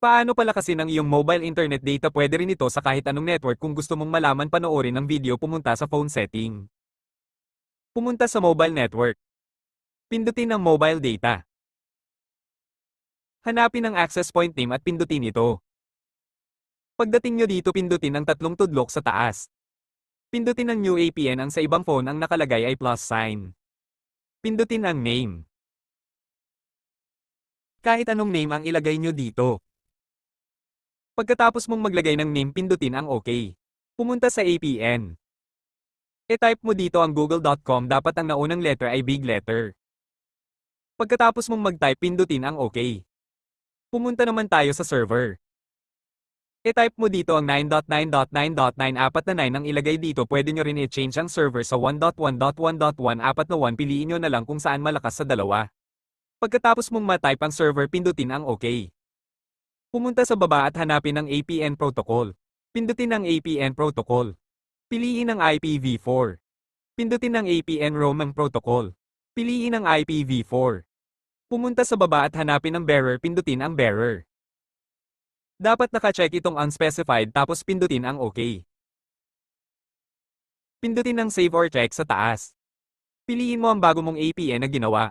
Paano palakasin ang iyong mobile internet data pwede rin ito sa kahit anong network kung gusto mong malaman panoorin ng video pumunta sa phone setting. Pumunta sa mobile network. Pindutin ang mobile data. Hanapin ang access point name at pindutin ito. Pagdating nyo dito pindutin ang tatlong tudlok sa taas. Pindutin ang new APN ang sa ibang phone ang nakalagay ay plus sign. Pindutin ang name. Kahit anong name ang ilagay nyo dito. Pagkatapos mong maglagay ng name pindutin ang OK. Pumunta sa APN. E-type mo dito ang google.com dapat ang naunang letter ay big letter. Pagkatapos mong mag-type pindutin ang OK. Pumunta naman tayo sa server. E-type mo dito ang 9.9.9.9 apat na 9 ang ilagay dito pwede nyo rin i-change ang server sa 1.1.1.1 apat na 1 piliin nyo na lang kung saan malakas sa dalawa. Pagkatapos mong ma-type ang server pindutin ang OK. Pumunta sa baba at hanapin ang APN protocol. Pindutin ang APN protocol. Piliin ang IPv4. Pindutin ang APN roaming protocol. Piliin ang IPv4. Pumunta sa baba at hanapin ang bearer pindutin ang bearer. Dapat naka-check itong unspecified tapos pindutin ang OK. Pindutin ang save or check sa taas. Piliin mo ang bago mong APN na ginawa.